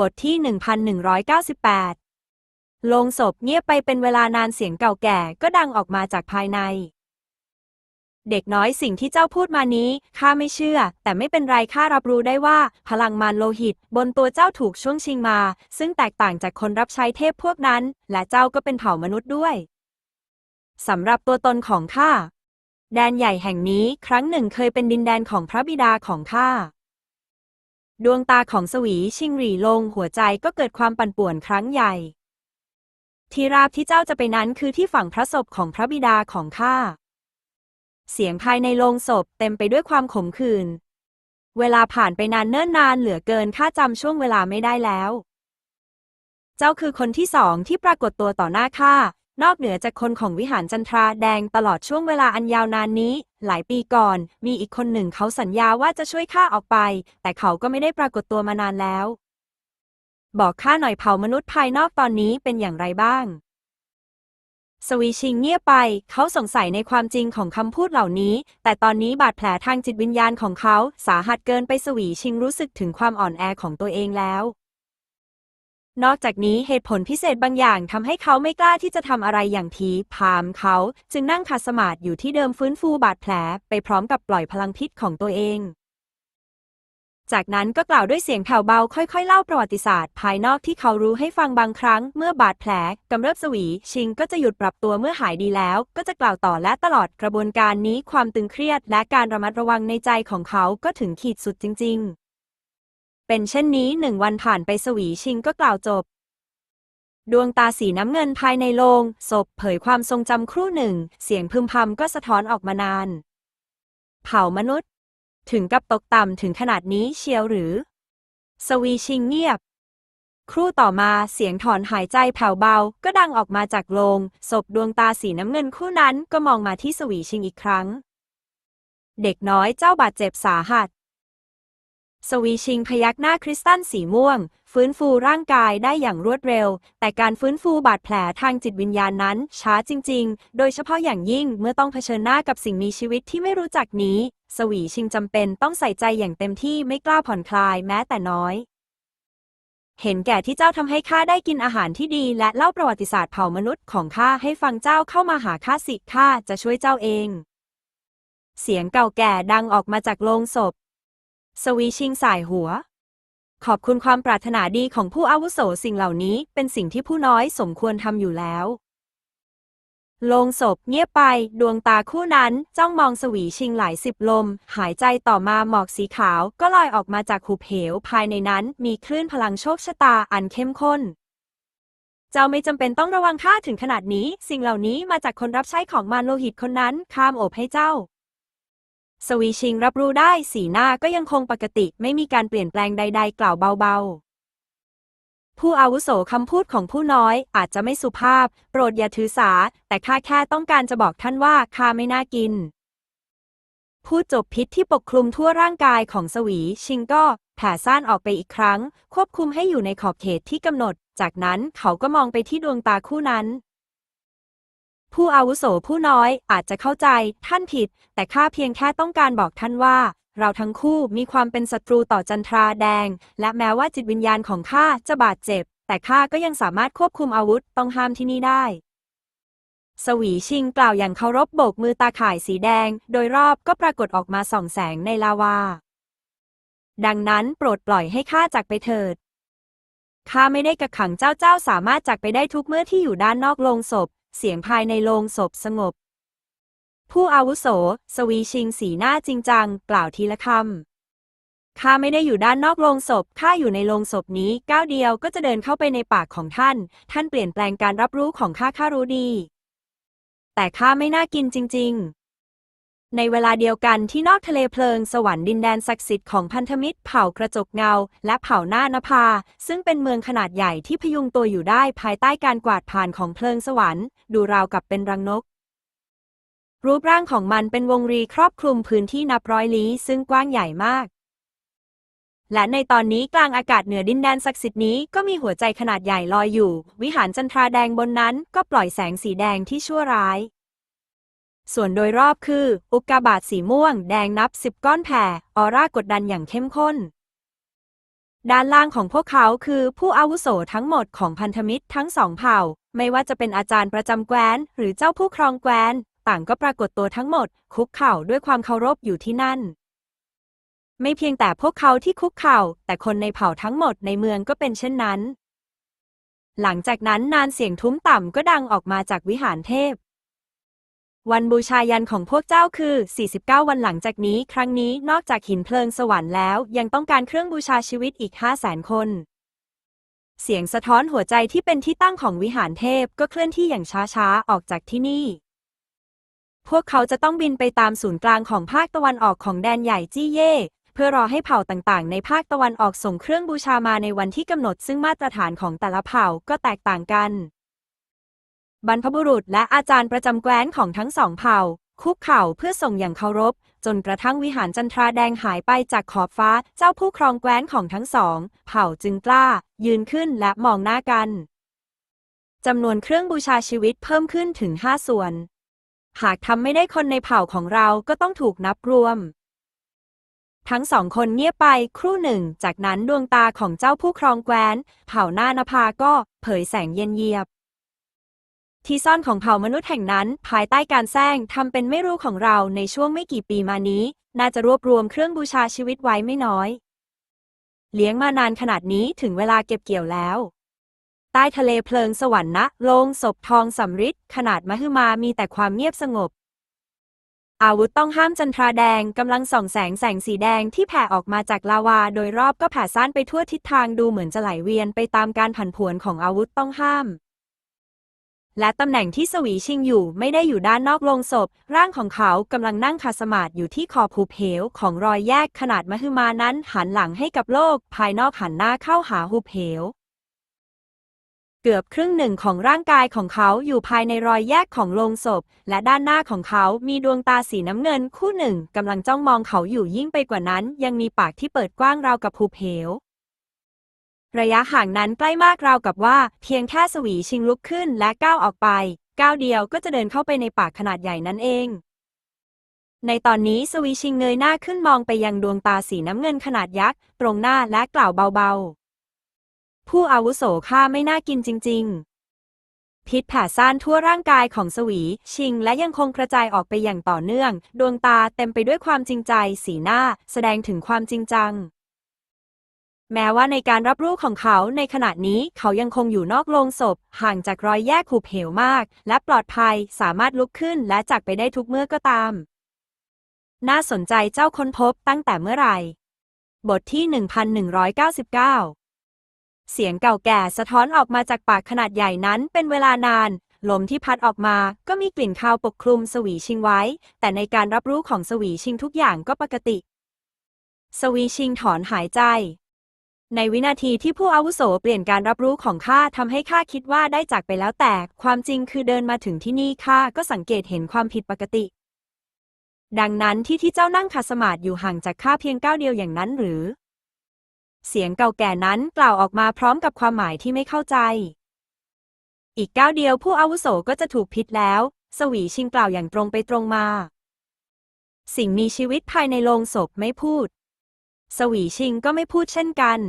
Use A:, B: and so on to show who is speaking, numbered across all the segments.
A: บทที่ 1198โลงศพเงียบไปเป็นเวลานานเสียงเก่าแก่ก็ดังออกมาจากภายใน เด็กน้อยสิ่งที่เจ้าพูดมานี้ข้าไม่เชื่อ แต่ไม่เป็นไรข้ารับรู้ได้ว่า พลังมารโลหิต บนตัวเจ้าถูกช่วงชิงมา ซึ่งแตกต่างจากคนรับใช้เทพพวกนั้น และเจ้าก็เป็นเผ่ามนุษย์ด้วยสำหรับตัวตนของข้าแดนใหญ่แห่งนี้ครั้งหนึ่งเคยเป็นดินแดนของพระบิดาของข้า ดวงตาของสวีชิงหรี่ลงหัวใจก็เกิดความปั่นป่วนครั้งใหญ่ ที่ราบที่เจ้าจะไปนั้นคือที่ฝั่งพระศพของพระบิดาของข้า เสียงภายในโลงศพเต็มไปด้วยความขมขื่น เวลาผ่านไปนานเนิ่นนานเหลือเกินข้าจำช่วงเวลาไม่ได้แล้ว เจ้าคือคนที่สองที่ปรากฏตัวต่อหน้าข้า นอกเหนือจากคนของวิหารจันทราแดงตลอดช่วงเวลาอันยาวนานนี้ หลายปีก่อน มีอีกคนหนึ่งเขาสัญญาว่าจะช่วยข้าออกไป แต่เขาก็ไม่ได้ปรากฏตัวมานานแล้ว บอกข้าหน่อยเผ่ามนุษย์ภายนอกตอนนี้เป็นอย่างไรบ้าง สวีชิงเงียบไป เขาสงสัยในความจริงของคำพูดเหล่านี้ แต่ตอนนี้บาดแผลทางจิตวิญญาณของเขา สาหัสเกินไปสวีชิงรู้สึกถึงความอ่อนแอของตัวเองแล้ว นอกจากนี้เหตุผลพิเศษบางอย่างทำให้เขาไม่กล้าที่จะทำอะไรอย่างทีพามเขา จึงนั่งขัดสมาธิอยู่ที่เดิมฟื้นฟูบาดแผล ไปพร้อมกับปล่อยพลังพิษของตัวเอง จากนั้นก็กล่าวด้วยเสียงแผ่วเบาค่อยๆ เล่าประวัติศาสตร์ ภายนอกที่เขารู้ให้ฟังบางครั้ง เมื่อบาดแผลกำเริบสวี ชิงก็จะหยุดปรับตัวเมื่อหายดีแล้ว ก็จะกล่าวต่อและตลอดกระบวนการนี้ความตึงเครียด และการระมัดระวังในใจของเขาก็ถึงขีดสุดจริง ๆ เป็นเช่นนี้หนึ่งวันผ่านไปสวีชิงก็กล่าวจบ ดวงตาสีน้ำเงินภายในโลง ศพเผยความทรงจำครู่หนึ่ง เสียงพึมพำก็สะท้อนออกมานาน เผ่ามนุษย์ ถึงกับตกต่ำถึงขนาดนี้เชียวหรือ สวีชิงเงียบ ครู่ต่อมาเสียงถอนหายใจแผ่วเบา ก็ดังออกมาจากโลง ศพดวงตาสีน้ำเงินคู่นั้นก็มองมาที่สวีชิงอีกครั้ง เด็กน้อยเจ้าบาดเจ็บสาหัส สวีชิงพยักหน้าคริสตัลสีม่วง ฟื้นฟูร่างกายได้อย่างรวดเร็ว แต่การฟื้นฟูบาดแผลทางจิตวิญญาณนั้น ช้าจริง ๆ โดยเฉพาะอย่างยิ่งเมื่อต้องเผชิญหน้ากับสิ่งมีชีวิตที่ไม่รู้จักนี้ สวีชิงจำเป็นต้องใส่ใจอย่างเต็มที่ไม่กล้าผ่อนคลายแม้แต่น้อย เห็นแก่ที่เจ้าทำให้ข้าได้กินอาหารที่ดี และเล่าประวัติศาสตร์เผ่ามนุษย์ของข้าให้ฟังเจ้าเข้ามาหาข้าสิข้าจะช่วยเจ้าเอง เสียงเก่าแก่ดังออกมาจากโลงศพ สวีชิงสายหัว ขอบคุณความปรารถนาดีของผู้อาวุโสสิ่งเหล่านี้เป็นสิ่งที่ผู้น้อยสมควรทำอยู่แล้ว ลงศพเงียบไปดวงตาคู่นั้นจ้องมองสวีชิงหลายสิบลม หายใจต่อมาหมอกสีขาวก็ลอยออกมาจากหุบเหว ภายในนั้นมีคลื่นพลังโชคชะตาอันเข้มข้นเจ้าไม่จำเป็นต้องระวังข้าถึงขนาดนี้ สิ่งเหล่านี้มาจากคนรับใช้ของมารโลหิตคนนั้น ข้ามโอบให้เจ้า สวีชิงรับรู้ได้สีหน้าก็ยังคงปกติไม่มีการเปลี่ยนแปลงใด ๆ กล่าวเบาๆ ผู้อาวุโสคำพูดของผู้น้อยอาจจะไม่สุภาพ โปรดอย่าถือสา แต่ข้าแค่ต้องการจะบอกท่านว่าข้าไม่น่ากิน พูดจบพิษที่ปกคลุมทั่วร่างกายของสวีชิงก็แผ่ซ่านออกไปอีกครั้ง ควบคุมให้อยู่ในขอบเขตที่กำหนด จากนั้นเขาก็มองไปที่ดวงตาคู่นั้น ผู้อาวุโสผู้น้อยอาจจะเข้าใจท่านผิด แต่ข้าเพียงแค่ต้องการบอกท่านว่า เราทั้งคู่มีความเป็นศัตรูต่อจันทราแดง และแม้ว่าจิตวิญญาณของข้าจะบาดเจ็บ แต่ข้าก็ยังสามารถควบคุมอาวุธต้องห้ามที่นี่ได้ สวีชิงกล่าวอย่างเคารพโบกมือตาข่ายสีแดง โดยรอบก็ปรากฏออกมาส่องแสงในลาวา ดังนั้นโปรดปล่อยให้ข้าจากไปเถิดข้าไม่ได้กักขังเจ้าเจ้าสามารถจากไปได้ทุกเมื่อที่อยู่ด้านนอกโลงศพ เสียงภายในโลงศพสงบ ผู้อาวุโส สวีชิงสีหน้าจริงจัง กล่าวทีละคำ ข้าไม่ได้อยู่ด้านนอกโลงศพ ข้าอยู่ในโลงศพนี้ ก้าวเดียวก็จะเดินเข้าไปในปากของท่าน ท่านเปลี่ยนแปลงการรับรู้ของข้าข้ารู้ดี แต่ข้าไม่น่ากินจริง ๆ ในเวลาเดียวกันที่นอกทะเลเพลิงสวรรค์ดินแดนศักดิ์สิทธิ์ของพันธมิตรเผ่ากระจกเงา และเผ่าหน้านภา ซึ่งเป็นเมืองขนาดใหญ่ที่พยุงตัวอยู่ได้ภายใต้การกวาดผ่านของเพลิงสวรรค์ ดูราวกับเป็นรังนก รูปร่างของมันเป็นวงรีครอบคลุมพื้นที่นับร้อยลี้ซึ่งกว้างใหญ่มาก และในตอนนี้กลางอากาศเหนือดินแดนศักดิ์สิทธิ์นี้ก็มีหัวใจขนาดใหญ่ลอยอยู่ วิหารจันทราแดงบนนั้นก็ปล่อยแสงสีแดงที่ชั่วร้าย ส่วนโดยรอบคือ อุกกาบาตสีม่วง แดงนับสิบก้อนแผ่ ออร่ากดดันอย่างเข้มข้น ด้านล่างของพวกเขาคือผู้อาวุโสทั้งหมดของพันธมิตรทั้งสองเผ่า ไม่ว่าจะเป็นอาจารย์ประจำแคว้น หรือเจ้าผู้ครองแคว้น ต่างก็ปรากฏตัวทั้งหมด คุกเข่าด้วยความเคารพอยู่ที่นั่น ไม่เพียงแต่พวกเขาที่คุกเข่า แต่คนในเผ่าทั้งหมดในเมืองก็เป็นเช่นนั้น หลังจากนั้นนานเสียงทุ้มต่ำก็ดังออกมาจากวิหารเทพ วันบูชายันของพวกเจ้าคือ 49 วันหลังจากนี้ครั้งนี้นอกจากหินเพลิงสวรรค์แล้ว ยังต้องการเครื่องบูชาชีวิตอีก 5 0 0แสนคน เสียงสะท้อนหัวใจที่เป็นที่ตั้งของวิหารเทพก็เคลื่อนที่อย่างช้าๆ ออกจากที่นี่ พวกเขาจะต้องบินไปตามศูนย์กลางของภาคตะวันออกของแดนใหญ่จี้เย่เพื่อรอให้เผ่าต่างๆ ในภาคตะวันออกส่งเครื่องบูชามาในวันที่กำหนด ซึ่งมาตรฐานของแต่ละเผ่าก็แตกต่างกัน บรรพบุรุษและอาจารย์ประจำแคว้นของทั้งสองเผ่า คุกเข่าเพื่อส่งอย่างเคารพ จนกระทั่งวิหารจันทราแดงหายไปจากขอบฟ้าเจ้าผู้ครองแคว้นของทั้งสอง เผ่าจึงกล้า ยืนขึ้นและมองหน้ากันจำนวนเครื่องบูชาชีวิตเพิ่มขึ้นถึงห้าส่วน หากทำไม่ได้คนในเผ่าของเราก็ต้องถูกนับรวม ทั้งสองคนเงียบไปครู่หนึ่ง จากนั้นดวงตาของเจ้าผู้ครองแคว้น เผ่าหน้านภาก็เผยแสงเย็นเยียบ ที่ซ่อนของเผ่ามนุษย์แห่งนั้น ภายใต้การแซงทำเป็นไม่รู้ของเราในช่วงไม่กี่ปีมานี้ น่าจะรวบรวมเครื่องบูชาชีวิตไว้ไม่น้อย เลี้ยงมานานขนาดนี้ถึงเวลาเก็บเกี่ยวแล้ว ใต้ทะเลเพลิงสวรรค์นะโลงศพทองสำริดขนาดมหึมามีแต่ความเงียบสงบ อาวุธต้องห้ามจันทราแดงกำลังส่องแสงแสงสีแดงที่แผ่ออกมาจากลาวา โดยรอบก็แผ่ซ่านไปทั่วทิศทางดูเหมือนจะไหลเวียนไปตามการผันผวนของอาวุธต้องห้าม และตำแหน่งที่สวีชิงอยู่ไม่ได้อยู่ด้านนอกโลงศพ ร่างของเขากำลังนั่งคาสมาธิอยู่ที่ขอบภูเพวของรอยแยกขนาดมหึมานั้นหันหลังให้กับโลก ภายนอกหันหน้าเข้าหาหุบเหว เกือบครึ่งหนึ่งของร่างกายของเขาอยู่ภายในรอยแยกของโลงศพ และด้านหน้าของเขามีดวงตาสีน้ำเงินคู่หนึ่งกำลังจ้องมองเขาอยู่ยิ่งไปกว่านั้น ยังมีปากที่เปิดกว้างราวกับภูเพว ระยะห่างนั้นใกล้มากราวกับว่า เพียงแค่สวีชิงลุกขึ้นและก้าวออกไป ก้าวเดียวก็จะเดินเข้าไปในปากขนาดใหญ่นั่นเอง ในตอนนี้สวีชิงเงยหน้าขึ้นมองไปยังดวงตาสีน้ำเงินขนาดยักษ์ ตรงหน้าและกล่าวเบาๆ ผู้อาวุโสข้าไม่น่ากินจริง ๆ พิษแผ่ซ่านทั่วร่างกายของสวีชิงและยังคงกระจายออกไปอย่างต่อเนื่อง ดวงตาเต็มไปด้วยความจริงใจ สีหน้า แสดงถึงความจริงจัง แม้ว่าในการรับรู้ของเขาในขณะนี้เขายังคงอยู่นอกโลงศพ ห่างจากรอยแยกขูบเหวมาก และปลอดภัยสามารถลุกขึ้นและจากไปได้ทุกเมื่อก็ตาม น่าสนใจเจ้าค้นพบตั้งแต่เมื่อไหร่ บทที่ 1199 เสียงเก่าแก่สะท้อนออกมาจากปากขนาดใหญ่นั้นเป็นเวลานาน ลมที่พัดออกมาก็มีกลิ่นคาวปกคลุมสวีชิงไว้ แต่ในการรับรู้ของสวีชิงทุกอย่างก็ปกติ สวีชิงถอนหายใจ ในวินาทีที่ผู้อาวุโสเปลี่ยนการรับรู้ของข้าทำให้ข้าคิดว่าได้จากไปแล้วแต่ ความจริงคือเดินมาถึงที่นี่ข้าก็สังเกตเห็นความผิดปกติ ดังนั้นที่ที่เจ้านั่งคาสมาธิอยู่ห่างจากข้าเพียงก้าวเดียวอย่างนั้นหรือ เสียงเก่าแก่นั้นกล่าวออกมาพร้อมกับความหมายที่ไม่เข้าใจ อีกก้าวเดียวผู้อาวุโสก็จะถูกพิษแล้ว สวีชิงกล่าวอย่างตรงไปตรงมา สิ่งมีชีวิตภายในโลงศพไม่พูด สวีชิงก็ไม่พูดเช่นกัน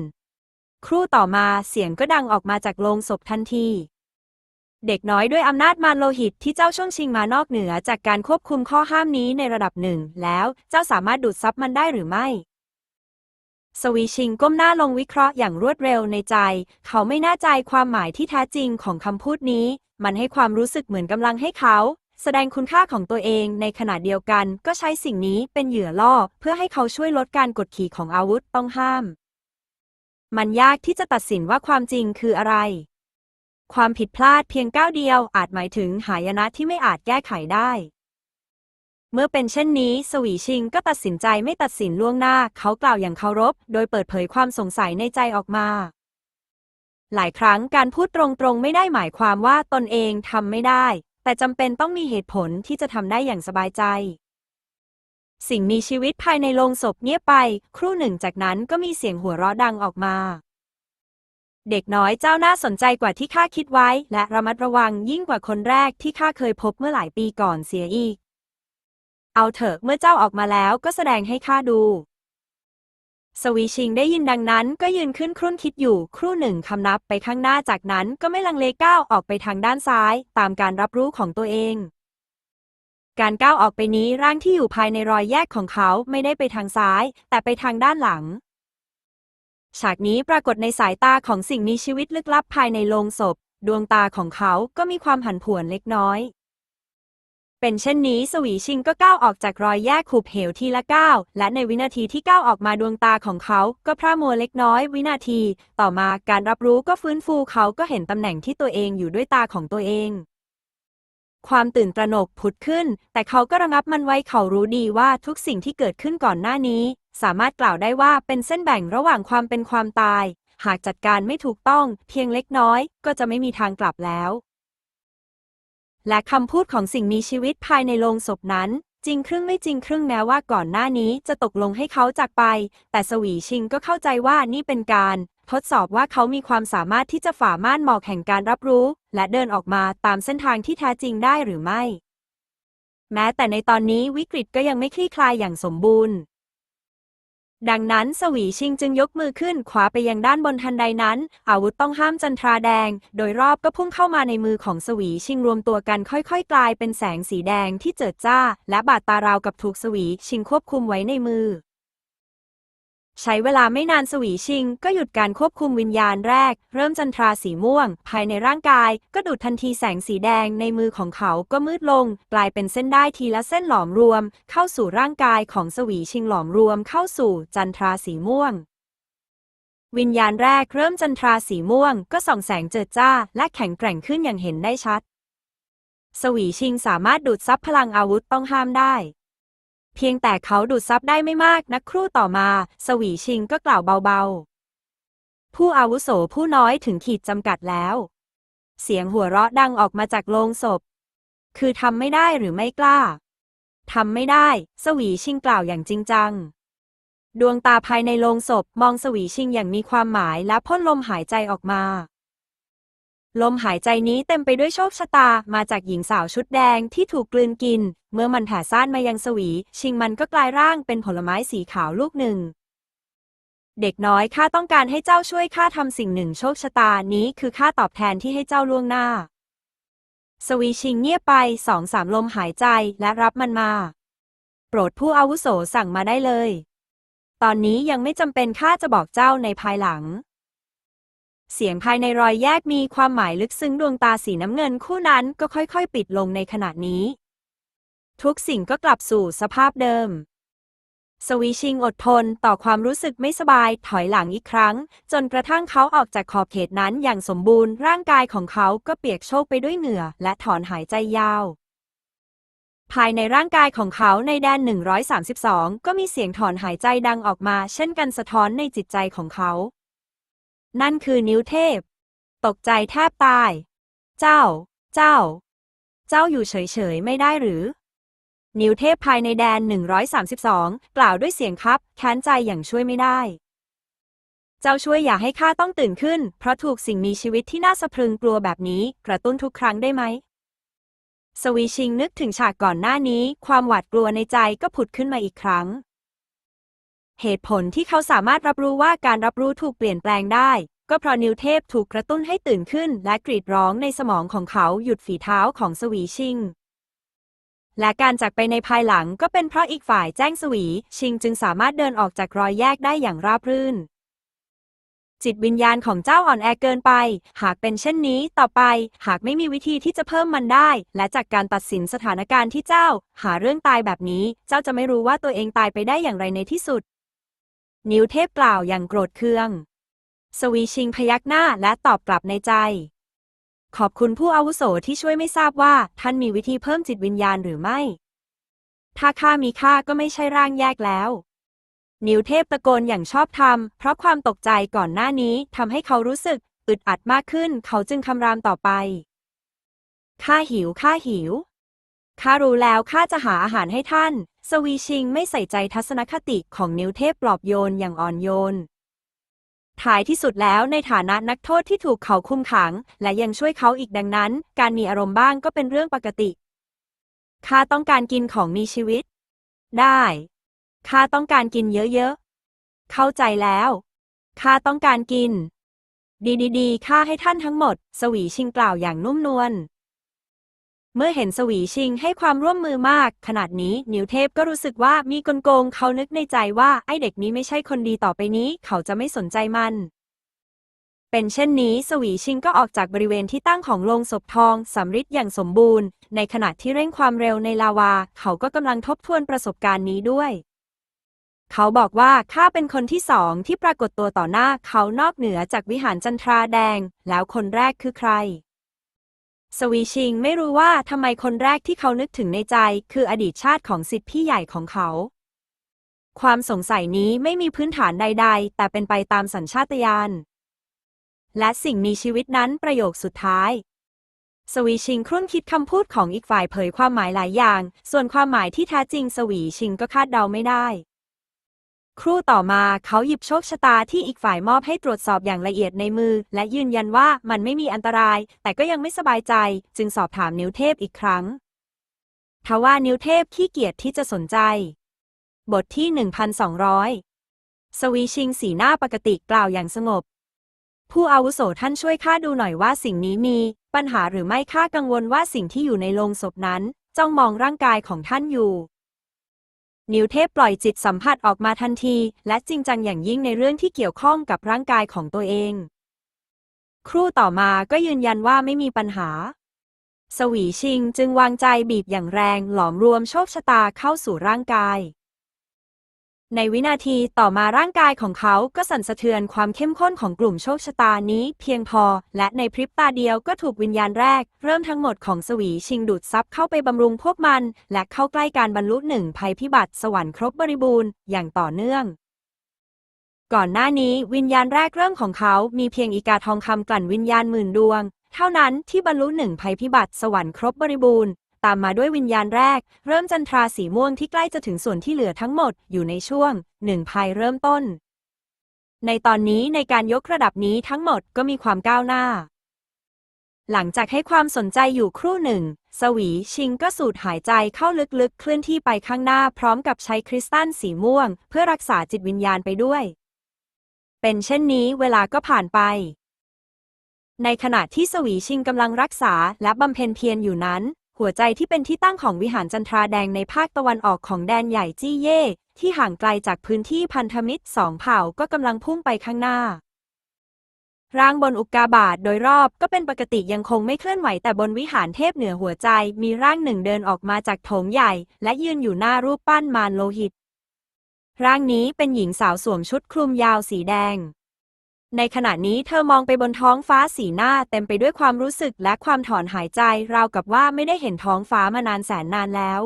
A: ครู่ต่อมาเสียงก็ดังออกมาจากโลงศพทันที เด็กน้อยด้วยอำนาจมารโลหิตที่เจ้าช่วงชิงมานอกเหนือจากการควบคุมข้อห้ามนี้ในระดับหนึ่ง แล้วเจ้าสามารถดูดซับมันได้หรือไม่สวีชิงก้มหน้าลงวิเคราะห์อย่างรวดเร็วในใจ เขาไม่แน่ใจความหมายที่แท้จริงของคำพูดนี้ มันให้ความรู้สึกเหมือนกำลังให้เขา แสดงคุณค่าของตัวเองในขณะเดียวกัน ก็ใช้สิ่งนี้เป็นเหยื่อล่อ เพื่อให้เขาช่วยลดการกดขี่ของอาวุธต้องห้าม มันยากที่จะตัดสินว่าความจริงคืออะไร ความผิดพลาดเพียงก้าวเดียวอาจหมายถึงหายนะที่ไม่อาจแก้ไขได้ เมื่อเป็นเช่นนี้ สวีชิงก็ตัดสินใจไม่ตัดสินล่วงหน้า เขากล่าวอย่างเคารพ โดยเปิดเผยความสงสัยในใจออกมาหลายครั้งการพูดตรงๆ ไม่ได้หมายความว่าตนเองทำไม่ได้ แต่จำเป็นต้องมีเหตุผลที่จะทำได้อย่างสบายใจ สิ่งมีชีวิตภายในโลงศพเงียบไป ครู่หนึ่งจากนั้นก็มีเสียงหัวเราะดังออกมา เด็กน้อยเจ้าน่าสนใจกว่าที่ข้าคิดไว้ และระมัดระวังยิ่งกว่าคนแรกที่ข้าเคยพบเมื่อหลายปีก่อนเสียอีก เอาเถอะเมื่อเจ้าออกมาแล้วก็แสดงให้ข้าดู สวีชิงได้ยินดังนั้นก็ยืนขึ้นครุ่นคิดอยู่ครู่หนึ่งคำนับไปข้างหน้าจากนั้นก็ไม่ลังเลก้าวออกไปทางด้านซ้าย ตามการรับรู้ของตัวเอง การก้าวออกไปนี้ร่างที่อยู่ภายในรอยแยกของเขาไม่ได้ไปทางซ้าย แต่ไปทางด้านหลัง ฉากนี้ปรากฏในสายตาของสิ่งมีชีวิตลึกลับภายในโลงศพ ดวงตาของเขาก็มีความหันผวนเล็กน้อย เป็นเช่นนี้สวีชิงก็ก้าวออกจากรอยแยกขูบเหวทีละก้าวและในวินาทีที่ก้าวออกมาดวงตาของเขา ก็พร่ามัวเล็กน้อยวินาที ต่อมาการรับรู้ก็ฟื้นฟูเขาก็เห็นตำแหน่งที่ตัวเองอยู่ด้วยตาของตัวเอง ความตื่นตระหนกผุดขึ้น แต่เขาก็ระงับมันไว้เขารู้ดีว่าทุกสิ่งที่เกิดขึ้นก่อนหน้านี้ สามารถกล่าวได้ว่าเป็นเส้นแบ่งระหว่างความเป็นความตาย หากจัดการไม่ถูกต้อง เพียงเล็กน้อย ก็จะไม่มีทางกลับแล้ว และคำพูดของสิ่งมีชีวิตภายในโลงศพนั้น จริงครึ่งไม่จริงครึ่งแม้ว่าก่อนหน้านี้จะตกลงให้เขาจากไป แต่สวีชิงก็เข้าใจว่านี่เป็นการ ทดสอบว่าเขามีความสามารถที่จะฝ่าม่านหมอกแห่งการรับรู้ และเดินออกมาตามเส้นทางที่แท้จริงได้หรือไม่ แม้แต่ในตอนนี้วิกฤตก็ยังไม่คลี่คลายอย่างสมบูรณ์ ดังนั้นสวีชิงจึงยกมือขึ้นขวาไปยังด้านบนทันใดนั้น อาวุธต้องห้ามจันทราแดง โดยรอบก็พุ่งเข้ามาในมือของสวีชิงรวมตัวกันค่อยๆ กลายเป็นแสงสีแดงที่เจิดจ้า และบาดตาราวกับถูกสวีชิงควบคุมไว้ในมือ ใช้เวลาไม่นานสวีชิง ก็หยุดการควบคุมวิญญาณแรก เริ่มจันทราสีม่วง ภายในร่างกาย ก็ดูดทันทีแสงสีแดงในมือของเขาก็มืดลง กลายเป็นเส้นได้ทีละเส้นหลอมรวม เข้าสู่ร่างกายของสวีชิงหลอมรวม เข้าสู่จันทราสีม่วง วิญญาณแรกเริ่มจันทราสีม่วง ก็ส่องแสงเจิดจ้า และแข็งแกร่งขึ้นอย่างเห็นได้ชัด สวีชิงสามารถดูดซับพลังอาวุธต้องห้ามได้ เพียงแต่เขาดูดซับได้ไม่มากนักครู่ต่อมา สวีชิงก็กล่าวเบาๆ ผู้อาวุโสผู้น้อยถึงขีดจำกัดแล้ว เสียงหัวเราะดังออกมาจากโลงศพ คือทำไม่ได้หรือไม่กล้าทำไม่ได้ สวีชิงกล่าวอย่างจริงจัง ดวงตาภายในโลงศพมองสวีชิงอย่างมีความหมายและพ่นลมหายใจออกมา ลมหายใจนี้เต็มไปด้วยโชคชะตามาจากหญิงสาวชุดแดงที่ถูกกลืนกิน เมื่อมันแผ่ซ่านมายังสวี ชิงมันก็กลายร่างเป็นผลไม้สีขาวลูกหนึ่ง เด็กน้อยข้าต้องการให้เจ้าช่วยข้าทำสิ่งหนึ่งโชคชะตานี้คือข้าตอบแทนที่ให้เจ้าล่วงหน้า สวีชิงเงียบไปสองสามลมหายใจและรับมันมา โปรดผู้อาวุโสสั่งมาได้เลย ตอนนี้ยังไม่จำเป็นข้าจะบอกเจ้าในภายหลัง เสียงภายในรอยแยกมีความหมายลึกซึ้งดวงตาสีน้ำเงินคู่นั้นก็ค่อยๆ ปิดลงในขณะนี้ ทุกสิ่งก็กลับสู่สภาพเดิม สวีชิงอดทนต่อความรู้สึกไม่สบายถอยหลังอีกครั้ง จนกระทั่งเขาออกจากขอบเขตนั้นอย่างสมบูรณ์ร่างกายของเขาก็เปียกโชกไปด้วยเหงื่อ และถอนหายใจยาว ภายในร่างกายของเขาในแดน 132 ก็มีเสียงถอนหายใจดังออกมา เช่นกันสะท้อนในจิตใจของเขา นั่นคือนิ้วเทพ ตกใจแทบตาย เจ้า เจ้า เจ้าอยู่เฉยๆ ไม่ได้หรือ นิ้วเทพภายในแดน 132 กล่าวด้วยเสียงครับแค้นใจอย่างช่วยไม่ได้ เจ้าช่วยอย่าให้ข้าต้องตื่นขึ้น เพราะถูกสิ่งมีชีวิตที่น่าสะพรึงกลัวแบบนี้ กระตุ้นทุกครั้งได้ไหม สวีชิงนึกถึงฉากก่อนหน้านี้ ความหวาดกลัวในใจก็ผุดขึ้นมาอีกครั้ง เหตุผลที่เขาสามารถรับรู้ว่าการรับรู้ถูกเปลี่ยนแปลงได้ ก็เพราะนิวเทพถูกกระตุ้นให้ตื่นขึ้น และกรีดร้องในสมองของเขาหยุดฝีเท้าของสวีชิง และการจากไปในภายหลังก็เป็นเพราะอีกฝ่ายแจ้งสวีชิงจึงสามารถเดินออกจากรอยแยกได้อย่างราบรื่น จิตวิญญาณของเจ้าอ่อนแอเกินไป หากเป็นเช่นนี้ต่อไป หากไม่มีวิธีที่จะเพิ่มมันได้ และจากการตัดสินสถานการณ์ที่เจ้า หาเรื่องตายแบบนี้ เจ้าจะไม่รู้ว่าตัวเองตายไปได้อย่างไรในที่สุด นิ้วเทพกล่าวอย่างโกรธเคือง สวีชิงพยักหน้าและตอบกลับในใจ ขอบคุณผู้อาวุโสที่ช่วยไม่ทราบว่าท่านมีวิธีเพิ่มจิตวิญญาณหรือไม่ ถ้าข้ามีค่าก็ไม่ใช่ร่างแยกแล้ว นิวเทพตะโกนอย่างชอบธรรม เพราะความตกใจก่อนหน้านี้ทำให้เขารู้สึกอึดอัดมากขึ้น เขาจึงคำรามต่อไป ข้าหิว ข้าหิว ข้ารู้แล้วข้าจะหาอาหารให้ท่าน สวีชิงไม่ใส่ใจทัศนคติของนิวเทพปลอบโยนอย่างอ่อนโยนท้ายที่สุดแล้วในฐานะนักโทษที่ถูกเขาคุมขัง และยังช่วยเขาอีกดังนั้น การมีอารมณ์บ้างก็เป็นเรื่องปกติ ข้าต้องการกินของมีชีวิต ได้ ข้าต้องการกินเยอะๆ เข้าใจแล้ว ข้าต้องการกิน ดีๆๆข้าให้ท่านทั้งหมด สวีชิงกล่าวอย่างนุ่มนวล เมื่อเห็นสวีชิงให้ความร่วมมือมาก ขนาดนี้นิวเทพก็รู้สึกว่ามีกลโกงเขานึกในใจว่าไอ้เด็กนี้ไม่ใช่คนดีต่อไปนี้ เขาจะไม่สนใจมัน เป็นเช่นนี้สวีชิงก็ออกจากบริเวณที่ตั้งของโลงศพทองสำริดอย่างสมบูรณ์ ในขณะที่เร่งความเร็วในลาวา เขาก็กำลังทบทวนประสบการณ์นี้ด้วยเขาบอกว่าข้าเป็นคนที่สองที่ปรากฏตัวต่อหน้าเขานอกเหนือจากวิหารจันทราแดง แล้วคนแรกคือใคร สวีชิงไม่รู้ว่าทำไมคนแรกที่เขานึกถึงในใจ คืออดีตชาติของสิทธิพี่ใหญ่ของเขา ความสงสัยนี้ไม่มีพื้นฐานใด ๆ แต่เป็นไปตามสัญชาตญาณและสิ่งมีชีวิตนั้นประโยคสุดท้าย สวีชิงครุ่นคิดคำพูดของอีกฝ่ายเผยความหมายหลายอย่าง ส่วนความหมายที่แท้จริงสวีชิงก็คาดเดาไม่ได้ ครู่ต่อมาเขาหยิบโชคชะตาที่อีกฝ่ายมอบให้ตรวจสอบอย่างละเอียดในมือ และยืนยันว่ามันไม่มีอันตราย แต่ก็ยังไม่สบายใจ จึงสอบถามนิ้วเทพอีกครั้งทว่านิ้วเทพขี้เกียจที่จะสนใจ บทที่ 1200 สวีชิงสีหน้าปกติกล่าวอย่างสงบ ผู้อาวุโสท่านช่วยข้าดูหน่อยว่าสิ่งนี้มี ปัญหาหรือไม่ข้ากังวลว่าสิ่งที่อยู่ในโลงศพนั้น จ้องมองร่างกายของท่านอยู่ นิวเทพปล่อยจิตสัมผัสออกมาทันที และจริงจังอย่างยิ่งในเรื่องที่เกี่ยวข้องกับร่างกายของตัวเอง ครู่ต่อมาก็ยืนยันว่าไม่มีปัญหา สวีชิงจึงวางใจบีบอย่างแรงหลอมรวมโชคชะตาเข้าสู่ร่างกาย ในวินาทีต่อมาร่างกายของเขาก็สั่นสะเทือนความเข้มข้นของกลุ่มโชคชะตานี้เพียงพอ และในพริบตาเดียวก็ถูกวิญญาณแรก เริ่มทั้งหมดของสวีชิงดูดซับเข้าไปบำรุงพวกมัน และเข้าใกล้การบรรลุหนึ่งภัยพิบัติสวรรค์ครบบริบูรณ์อย่างต่อเนื่องก่อนหน้านี้วิญญาณแรกเริ่มของเขามีเพียงอีกาทองคำกลั่นวิญญาณหมื่นดวง เท่านั้นที่บรรลุหนึ่งภัยพิบัติสวรรค์ครบบริบูรณ์ ตามมาด้วยวิญญาณแรก เริ่มจันทราสีม่วงที่ใกล้จะถึงส่วนที่เหลือทั้งหมดอยู่ในช่วงหนึ่งภัยเริ่มต้น ในตอนนี้ในการยกระดับนี้ทั้งหมดก็มีความก้าวหน้า หลังจากให้ความสนใจอยู่ครู่หนึ่ง สวีชิงก็สูดหายใจเข้าลึกๆเคลื่อนที่ไปข้างหน้าพร้อมกับใช้คริสตัลสีม่วง เพื่อรักษาจิตวิญญาณไปด้วย เป็นเช่นนี้เวลาก็ผ่านไปในขณะที่สวีชิงกำลังรักษาและบำเพ็ญเพียรอยู่นั้น หัวใจที่เป็นที่ตั้งของวิหารจันทราแดงในภาคตะวันออกของแดนใหญ่จี้เย่ที่ห่างไกลจากพื้นที่พันธมิตรสองเผ่าก็กำลังพุ่งไปข้างหน้า ร่างบนอุกกาบาตโดยรอบก็เป็นปกติยังคงไม่เคลื่อนไหวแต่บนวิหารเทพเหนือหัวใจ มีร่างหนึ่งเดินออกมาจากโถงใหญ่ และยืนอยู่หน้ารูปปั้นมารโลหิต ร่างนี้เป็นหญิงสาวสวมชุดคลุมยาวสีแดง ในขณะนี้เธอมองไปบนท้องฟ้าสีหน้าเต็มไปด้วยความรู้สึกและความถอนหายใจ ราวกับว่าไม่ได้เห็นท้องฟ้ามานานแสนนานแล้ว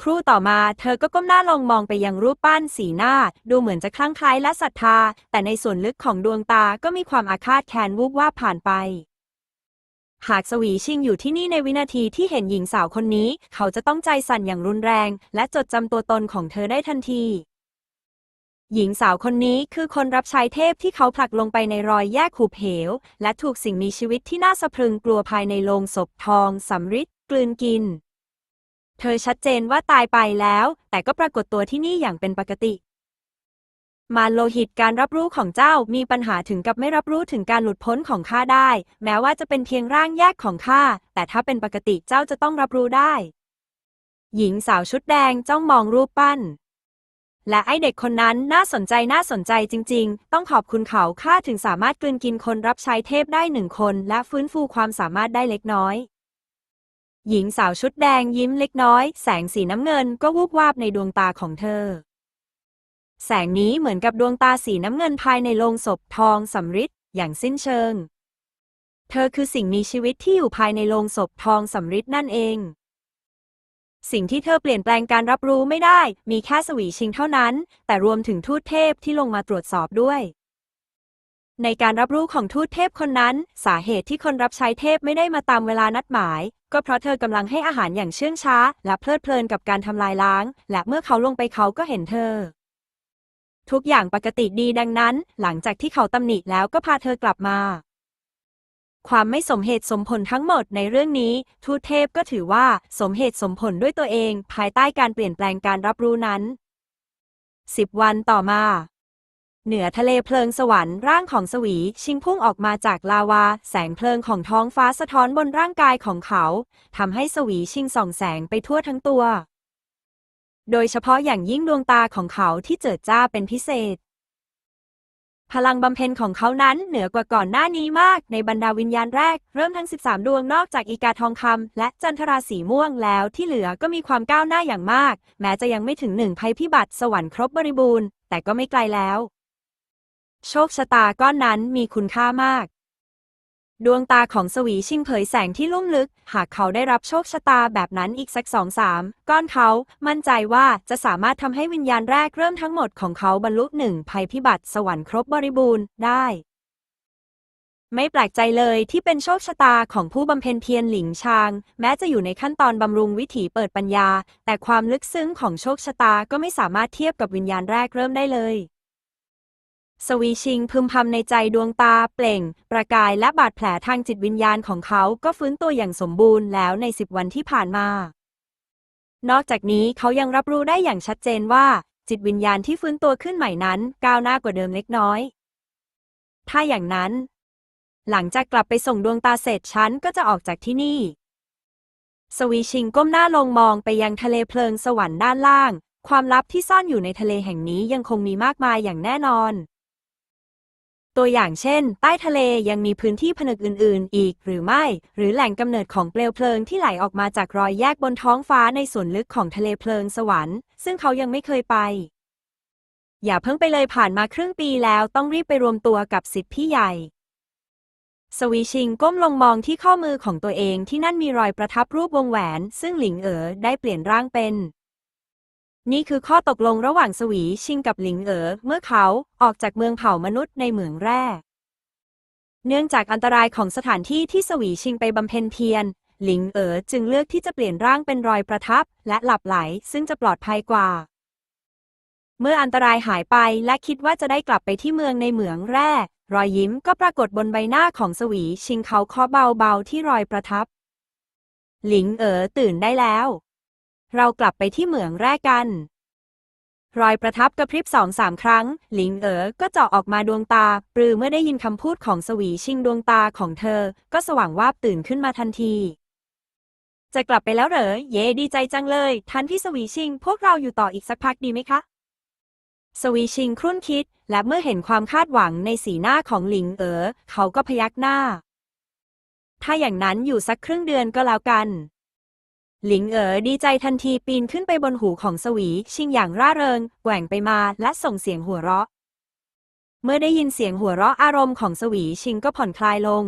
A: ครู่ต่อมาเธอก็ก้มหน้าลงมองไปยังรูปปั้นสีหน้า ดูเหมือนจะคลั่งไคล้และศรัทธา แต่ในส่วนลึกของดวงตาก็มีความอาฆาตแค้นวูบว่าผ่านไป หากสวีชิงอยู่ที่นี่ในวินาทีที่เห็นหญิงสาวคนนี้ เขาจะต้องใจสั่นอย่างรุนแรง และจดจำตัวตนของเธอได้ทันที หญิงสาวคนนี้คือคนรับใช้เทพที่เขาผลักลงไปในรอยแยกหูเหว และถูกสิ่งมีชีวิตที่น่าสะพรึงกลัวภายในโลงศพทองสำริดกลืนกิน เธอชัดเจนว่าตายไปแล้ว แต่ก็ปรากฏตัวที่นี่อย่างเป็นปกติ มารโลหิตการรับรู้ของเจ้ามีปัญหาถึงกับไม่รับรู้ถึงการหลุดพ้นของข้าได้ แม้ว่าจะเป็นเพียงร่างแยกของข้าแต่ถ้าเป็นปกติเจ้าจะต้องรับรู้ได้ หญิงสาวชุดแดงจ้องมองรูปปั้น และไอเด็กคนนั้นน่าสนใจน่าสนใจจริง ๆ ต้องขอบคุณเขาข้าถึงสามารถกลืนกินคนรับใช้เทพได้หนึ่งคน และฟื้นฟูความสามารถได้เล็กน้อย หญิงสาวชุดแดงยิ้มเล็กน้อย แสงสีน้ำเงินก็วูบวาบในดวงตาของเธอ แสงนี้เหมือนกับดวงตาสีน้ำเงินภายในโลงศพทองสำริดอย่างสิ้นเชิง เธอคือสิ่งมีชีวิตที่อยู่ภายในโลงศพทองสำริดนั่นเอง สิ่งที่เธอเปลี่ยนแปลงการรับรู้ไม่ได้ มีแค่สวีชิงเท่านั้น แต่รวมถึงทูตเทพที่ลงมาตรวจสอบด้วย ในการรับรู้ของทูตเทพคนนั้น สาเหตุที่คนรับใช้เทพไม่ได้มาตามเวลานัดหมาย ก็เพราะเธอกำลังให้อาหารอย่างเชื่องช้า และเพลิดเพลินกับการทำลายล้าง และเมื่อเขาลงไปเขาก็เห็นเธอ ทุกอย่างปกติดีดังนั้น หลังจากที่เขาตำหนิแล้วก็พาเธอกลับมา ความไม่สมเหตุสมผลทั้งหมดในเรื่องนี้ ทูตเทพก็ถือว่าสมเหตุสมผลด้วยตัวเอง ภายใต้การเปลี่ยนแปลงการรับรู้นั้นสิบวันต่อมา เหนือทะเลเพลิงสวรรค์ร่างของสวี ชิงพุ่งออกมาจากลาวา แสงเพลิงของท้องฟ้าสะท้อนบนร่างกายของเขาทำให้สวีชิงส่องแสงไปทั่วทั้งตัว โดยเฉพาะอย่างยิ่งดวงตาของเขาที่เจิดจ้าเป็นพิเศษ พลังบำเพ็ญของเขานั้นเหนือกว่าก่อนหน้านี้มาก ในบรรดาวิญญาณแรก เริ่มทั้ง 13 ดวงนอกจากอีกาทองคำและจันทราสีม่วงแล้วที่เหลือก็มีความก้าวหน้าอย่างมาก แม้จะยังไม่ถึงหนึ่งภัยพิบัติสวรรค์ครบบริบูรณ์ แต่ก็ไม่ไกลแล้ว โชคชะตาก้อนนั้นมีคุณค่ามาก ดวงตาของสวีชิงเผยแสงที่ลุ่มลึก หากเขาได้รับโชคชะตาแบบนั้นอีกสักสองสามก้อนเขา มั่นใจว่าจะสามารถทำให้วิญญาณแรกเริ่มทั้งหมดของเขาบรรลุหนึ่งภัยพิบัติสวรรค์ครบบริบูรณ์ได้ ไม่แปลกใจเลยที่เป็นโชคชะตาของผู้บำเพ็ญเพียรหลิงชาง แม้จะอยู่ในขั้นตอนบำรุงวิถีเปิดปัญญา แต่ความลึกซึ้งของโชคชะตาก็ไม่สามารถเทียบกับวิญญาณแรกเริ่มได้เลย สวีชิงพึมพำในใจดวงตาเปล่ง ประกายและบาดแผลทางจิตวิญญาณของเขาก็ฟื้นตัวอย่างสมบูรณ์แล้วในสิบวันที่ผ่านมา นอกจากนี้เขายังรับรู้ได้อย่างชัดเจนว่า จิตวิญญาณที่ฟื้นตัวขึ้นใหม่นั้น ก้าวหน้ากว่าเดิมเล็กน้อย ถ้าอย่างนั้น หลังจากกลับไปส่งดวงตาเสร็จฉันก็จะออกจากที่นี่ สวีชิงก้มหน้าลงมองไปยังทะเลเพลิงสวรรค์ด้านล่าง ความลับที่ซ่อนอยู่ในทะเลแห่งนี้ยังคงมีมากมายอย่างแน่นอน ตัวอย่างเช่น ใต้ทะเลยังมีพื้นที่ผนึกอื่น ๆ อีกหรือไม่ หรือแหล่งกำเนิดของเปลวเพลิงที่ไหลออกมาจากรอยแยกบนท้องฟ้าในส่วนลึกของทะเลเพลิงสวรรค์ ซึ่งเขายังไม่เคยไป อย่าเพิ่งไปเลยผ่านมาครึ่งปีแล้วต้องรีบไปรวมตัวกับสิทธิพี่ใหญ่ สวีชิงก้มลงมองที่ข้อมือของตัวเองที่นั่นมีรอยประทับรูปวงแหวน ซึ่งหลิงเอ๋อได้เปลี่ยนร่างเป็น นี่คือข้อตกลงระหว่างสวีชิงกับหลิงเอ๋อเมื่อเขาออกจากเมืองเผ่ามนุษย์ในเหมืองแร่ เนื่องจากอันตรายของสถานที่ที่สวีชิงไปบำเพ็ญเพียรหลิงเอ๋อจึงเลือกที่จะเปลี่ยนร่างเป็นรอยประทับ และหลับไหลซึ่งจะปลอดภัยกว่า เมื่ออันตรายหายไปและคิดว่าจะได้กลับไปที่เมืองในเหมืองแร่ รอยยิ้มก็ปรากฏบนใบหน้าของสวีชิงเขาเคาะเบาๆที่รอยประทับ หลิงเอ๋อตื่นได้แล้ว เรากลับไปที่เหมืองแร่กัน รอยประทับกระพริบสองสามครั้ง หลิงเอ๋อก็เจาะออกมาดวงตา ปรือเมื่อได้ยินคำพูดของสวีชิงดวงตาของเธอ ก็สว่างวาบตื่นขึ้นมาทันที จะกลับไปแล้วเหรอ เย่ดีใจจังเลย ทันพี่สวีชิง พวกเราอยู่ต่ออีกสักพักดีไหมคะสวีชิงครุ่นคิด และเมื่อเห็นความคาดหวังในสีหน้าของหลิงเอ๋อเขาก็พยักหน้า ถ้าอย่างนั้นอยู่สักครึ่งเดือนก็แล้วกัน หลิงเอ๋อดีใจทันทีปีนขึ้นไปบนหูของสวี ชิงอย่างร่าเริงแกว่งไปมาและส่งเสียงหัวเราะ เมื่อได้ยินเสียงหัวเราะอารมณ์ของสวีชิงก็ผ่อนคลายลง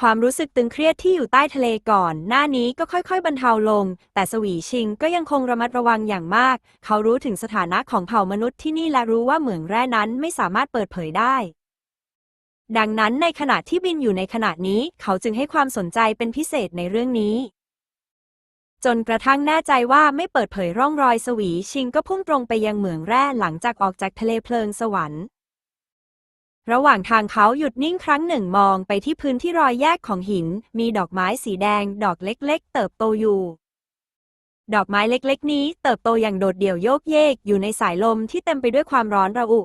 A: ความรู้สึกตึงเครียดที่อยู่ใต้ทะเลก่อน หน้านี้ก็ค่อยๆ บรรเทาลง แต่สวีชิงก็ยังคงระมัดระวังอย่างมาก เขารู้ถึงสถานะของเผ่ามนุษย์ที่นี่และรู้ว่าเหมืองแร่นั้นไม่สามารถเปิดเผยได้ดังนั้นในขณะที่บินอยู่ในขณะนี้เขาจึงให้ความสนใจเป็นพิเศษในเรื่องนี้ จนกระทั่งแน่ใจว่าไม่เปิดเผยร่องรอยสวีชิงก็พุ่งตรงไปยังเหมืองแร่หลังจากออกจากทะเลเพลิงสวรรค์ ระหว่างทางเขาหยุดนิ่งครั้งหนึ่งมองไปที่พื้นที่รอยแยกของหิน มีดอกไม้สีแดง ดอกเล็กๆ เติบโตอยู่ ดอกไม้เล็กๆ นี้เติบโตอย่างโดดเดี่ยวโยกเยกอยู่ในสายลมที่เต็มไปด้วยความร้อนระอุ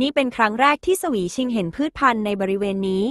A: นี่เป็นครั้งแรกที่สวีชิงเห็นพืชพันธุ์ในบริเวณนี้